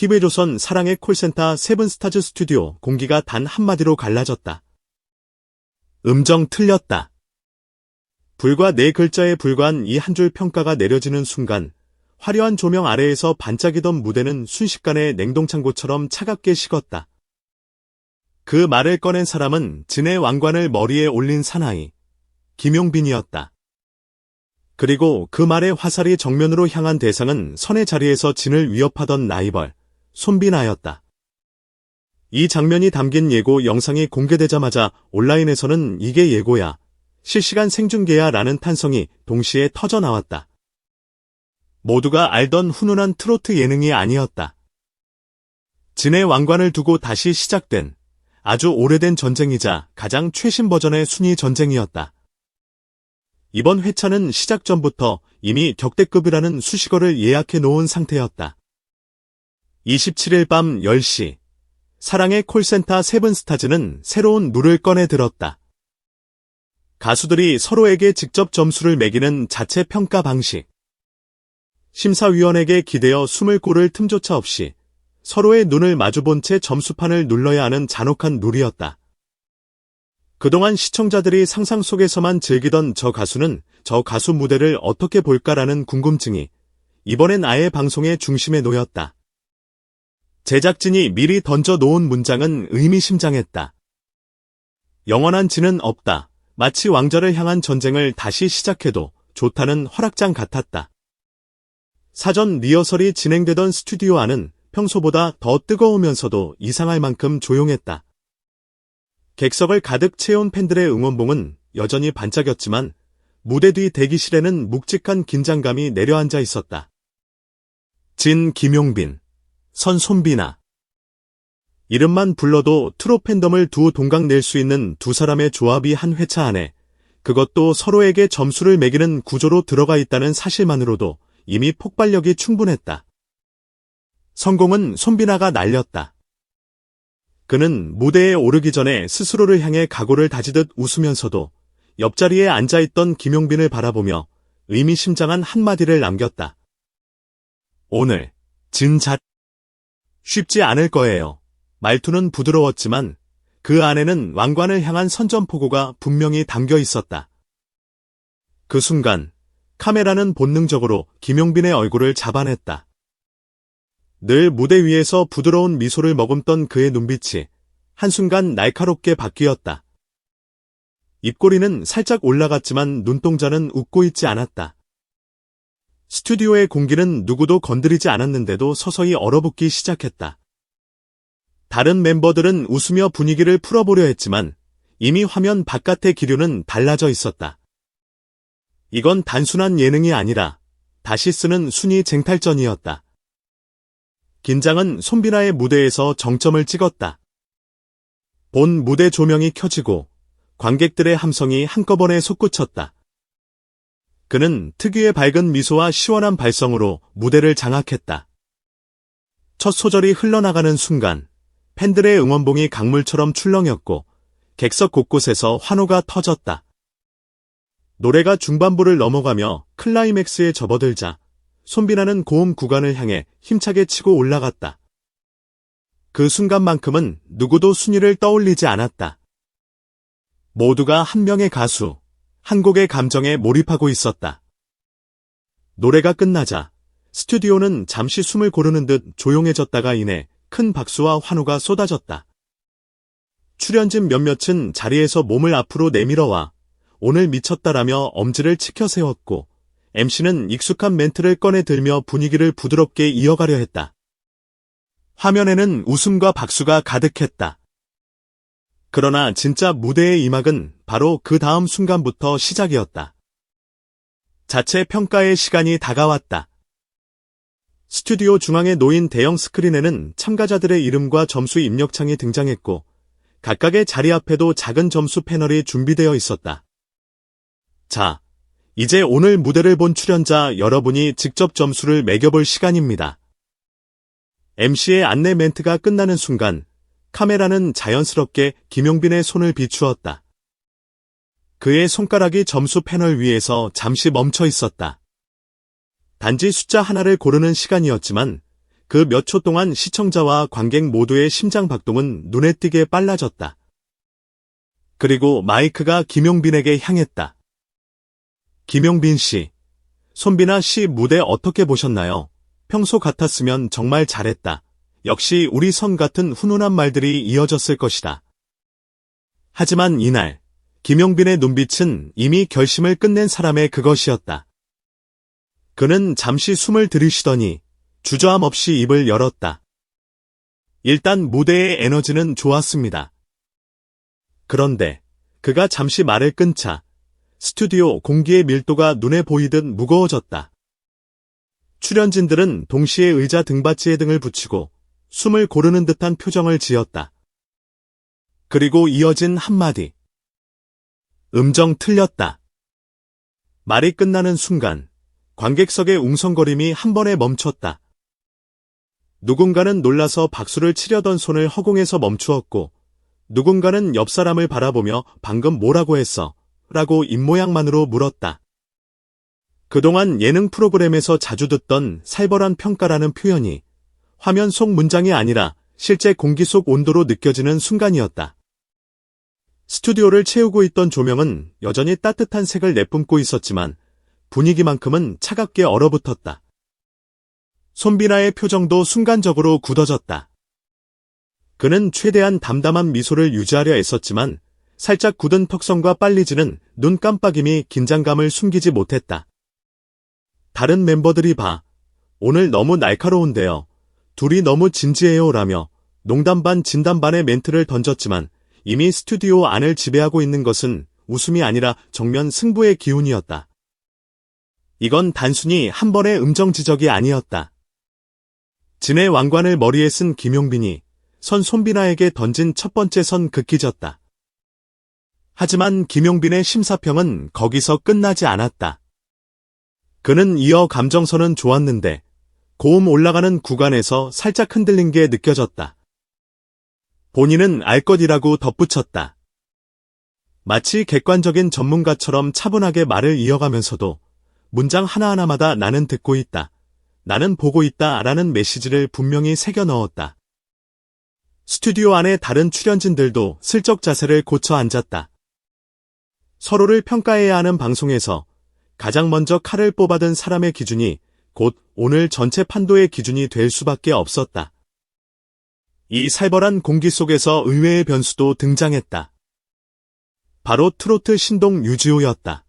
TV조선 사랑의 콜센터 세븐스타즈 스튜디오 공기가 단 한마디로 갈라졌다. 음정 틀렸다. 불과 네 글자에 불과한 이 한 줄 평가가 내려지는 순간 화려한 조명 아래에서 반짝이던 무대는 순식간에 냉동창고처럼 차갑게 식었다. 그 말을 꺼낸 사람은 진의 왕관을 머리에 올린 사나이, 김용빈이었다. 그리고 그 말의 화살이 정면으로 향한 대상은 선의 자리에서 진을 위협하던 라이벌, 손비나였다. 이 장면이 담긴 예고 영상이 공개되자마자 온라인에서는 이게 예고야, 실시간 생중계야 라는 탄성이 동시에 터져 나왔다. 모두가 알던 훈훈한 트로트 예능이 아니었다. 진의 왕관을 두고 다시 시작된 아주 오래된 전쟁이자 가장 최신 버전의 순위 전쟁이었다. 이번 회차는 시작 전부터 이미 격대급이라는 수식어를 예약해 놓은 상태였다. 27일 밤 10시 사랑의 콜센터 세븐스타즈는 새로운 룰을 꺼내 들었다. 가수들이 서로에게 직접 점수를 매기는 자체 평가 방식. 심사위원에게 기대어 숨을 고를 틈조차 없이 서로의 눈을 마주본 채 점수판을 눌러야 하는 잔혹한 룰이었다. 그동안 시청자들이 상상 속에서만 즐기던 저 가수는 저 가수 무대를 어떻게 볼까라는 궁금증이 이번엔 아예 방송의 중심에 놓였다. 제작진이 미리 던져 놓은 문장은 의미심장했다. 영원한 진은 없다. 마치 왕자를 향한 전쟁을 다시 시작해도 좋다는 허락장 같았다. 사전 리허설이 진행되던 스튜디오 안은 평소보다 더 뜨거우면서도 이상할 만큼 조용했다. 객석을 가득 채운 팬들의 응원봉은 여전히 반짝였지만 무대 뒤 대기실에는 묵직한 긴장감이 내려앉아 있었다. 진 김용빈, 선 손비나. 이름만 불러도 트롯 팬덤을 두 동강 낼 수 있는 두 사람의 조합이 한 회차 안에 그것도 서로에게 점수를 매기는 구조로 들어가 있다는 사실만으로도 이미 폭발력이 충분했다. 성공은 손비나가 날렸다. 그는 무대에 오르기 전에 스스로를 향해 각오를 다지듯 웃으면서도 옆자리에 앉아있던 김용빈을 바라보며 의미심장한 한마디를 남겼다. 오늘 진자 쉽지 않을 거예요. 말투는 부드러웠지만 그 안에는 왕관을 향한 선전포고가 분명히 담겨 있었다. 그 순간 카메라는 본능적으로 김용빈의 얼굴을 잡아냈다. 늘 무대 위에서 부드러운 미소를 머금던 그의 눈빛이 한순간 날카롭게 바뀌었다. 입꼬리는 살짝 올라갔지만 눈동자는 웃고 있지 않았다. 스튜디오의 공기는 누구도 건드리지 않았는데도 서서히 얼어붙기 시작했다. 다른 멤버들은 웃으며 분위기를 풀어보려 했지만 이미 화면 바깥의 기류는 달라져 있었다. 이건 단순한 예능이 아니라 다시 쓰는 순위 쟁탈전이었다. 긴장은 손비나의 무대에서 정점을 찍었다. 본 무대 조명이 켜지고 관객들의 함성이 한꺼번에 솟구쳤다. 그는 특유의 밝은 미소와 시원한 발성으로 무대를 장악했다. 첫 소절이 흘러나가는 순간 팬들의 응원봉이 강물처럼 출렁였고 객석 곳곳에서 환호가 터졌다. 노래가 중반부를 넘어가며 클라이맥스에 접어들자 손비나는 고음 구간을 향해 힘차게 치고 올라갔다. 그 순간만큼은 누구도 순위를 떠올리지 않았다. 모두가 한 명의 가수, 한 곡의 감정에 몰입하고 있었다. 노래가 끝나자 스튜디오는 잠시 숨을 고르는 듯 조용해졌다가 이내 큰 박수와 환호가 쏟아졌다. 출연진 몇몇은 자리에서 몸을 앞으로 내밀어와 오늘 미쳤다라며 엄지를 치켜 세웠고 MC는 익숙한 멘트를 꺼내 들며 분위기를 부드럽게 이어가려 했다. 화면에는 웃음과 박수가 가득했다. 그러나 진짜 무대의 이막은 바로 그 다음 순간부터 시작이었다. 자체 평가의 시간이 다가왔다. 스튜디오 중앙에 놓인 대형 스크린에는 참가자들의 이름과 점수 입력창이 등장했고 각각의 자리 앞에도 작은 점수 패널이 준비되어 있었다. 자, 이제 오늘 무대를 본 출연자 여러분이 직접 점수를 매겨볼 시간입니다. MC의 안내 멘트가 끝나는 순간 카메라는 자연스럽게 김용빈의 손을 비추었다. 그의 손가락이 점수 패널 위에서 잠시 멈춰 있었다. 단지 숫자 하나를 고르는 시간이었지만 그 몇 초 동안 시청자와 관객 모두의 심장 박동은 눈에 띄게 빨라졌다. 그리고 마이크가 김용빈에게 향했다. 김용빈 씨, 손비나 씨 무대 어떻게 보셨나요? 평소 같았으면 정말 잘했다. 역시 우리 선 같은 훈훈한 말들이 이어졌을 것이다. 하지만 이날, 김용빈의 눈빛은 이미 결심을 끝낸 사람의 그것이었다. 그는 잠시 숨을 들이쉬더니 주저함 없이 입을 열었다. 일단 무대의 에너지는 좋았습니다. 그런데 그가 잠시 말을 끊자 스튜디오 공기의 밀도가 눈에 보이듯 무거워졌다. 출연진들은 동시에 의자 등받이에 등을 붙이고 숨을 고르는 듯한 표정을 지었다. 그리고 이어진 한마디. 음정 틀렸다. 말이 끝나는 순간 관객석의 웅성거림이 한 번에 멈췄다. 누군가는 놀라서 박수를 치려던 손을 허공에서 멈추었고 누군가는 옆 사람을 바라보며 방금 뭐라고 했어? 라고 입모양만으로 물었다. 그동안 예능 프로그램에서 자주 듣던 살벌한 평가라는 표현이 화면 속 문장이 아니라 실제 공기 속 온도로 느껴지는 순간이었다. 스튜디오를 채우고 있던 조명은 여전히 따뜻한 색을 내뿜고 있었지만 분위기만큼은 차갑게 얼어붙었다. 손비나의 표정도 순간적으로 굳어졌다. 그는 최대한 담담한 미소를 유지하려 애썼지만 살짝 굳은 턱선과 빨리지는 눈 깜빡임이 긴장감을 숨기지 못했다. 다른 멤버들이 봐. 오늘 너무 날카로운데요. 둘이 너무 진지해요 라며 농담 반 진담 반의 멘트를 던졌지만 이미 스튜디오 안을 지배하고 있는 것은 웃음이 아니라 정면 승부의 기운이었다. 이건 단순히 한 번의 음정 지적이 아니었다. 진의 왕관을 머리에 쓴 김용빈이 선 손비나에게 던진 첫 번째 선 극기졌다. 하지만 김용빈의 심사평은 거기서 끝나지 않았다. 그는 이어 감정선은 좋았는데 고음 올라가는 구간에서 살짝 흔들린 게 느껴졌다. 본인은 알 것이라고 덧붙였다. 마치 객관적인 전문가처럼 차분하게 말을 이어가면서도 문장 하나하나마다 나는 듣고 있다. 나는 보고 있다 라는 메시지를 분명히 새겨 넣었다. 스튜디오 안의 다른 출연진들도 슬쩍 자세를 고쳐 앉았다. 서로를 평가해야 하는 방송에서 가장 먼저 칼을 뽑아든 사람의 기준이 곧 오늘 전체 판도의 기준이 될 수밖에 없었다. 이 살벌한 공기 속에서 의외의 변수도 등장했다. 바로 트로트 신동 유지호였다.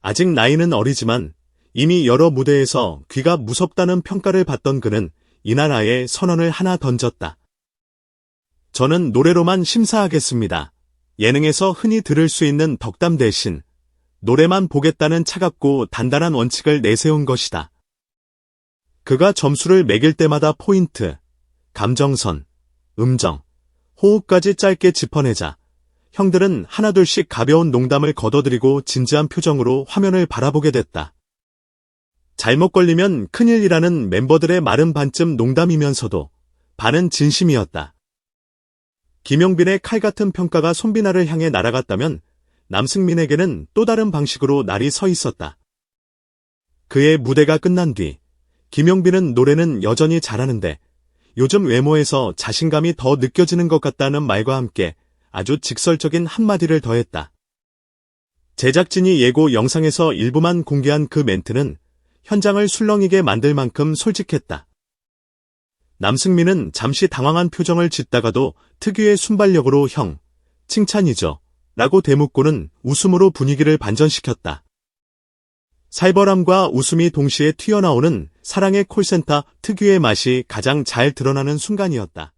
아직 나이는 어리지만 이미 여러 무대에서 귀가 무섭다는 평가를 받던 그는 이날 아예 선언을 하나 던졌다. 저는 노래로만 심사하겠습니다. 예능에서 흔히 들을 수 있는 덕담 대신 노래만 보겠다는 차갑고 단단한 원칙을 내세운 것이다. 그가 점수를 매길 때마다 포인트, 감정선, 음정, 호흡까지 짧게 짚어내자 형들은 하나둘씩 가벼운 농담을 걷어들이고 진지한 표정으로 화면을 바라보게 됐다. 잘못 걸리면 큰일이라는 멤버들의 말은 반쯤 농담이면서도 반은 진심이었다. 김용빈의 칼 같은 평가가 손비나를 향해 날아갔다면 남승민에게는 또 다른 방식으로 날이 서 있었다. 그의 무대가 끝난 뒤 김용빈은 노래는 여전히 잘하는데 요즘 외모에서 자신감이 더 느껴지는 것 같다는 말과 함께 아주 직설적인 한마디를 더했다. 제작진이 예고 영상에서 일부만 공개한 그 멘트는 현장을 술렁이게 만들 만큼 솔직했다. 남승민은 잠시 당황한 표정을 짓다가도 특유의 순발력으로 형, 칭찬이죠. 라고 대묻고는 웃음으로 분위기를 반전시켰다. 살벌함과 웃음이 동시에 튀어나오는 사랑의 콜센터 특유의 맛이 가장 잘 드러나는 순간이었다.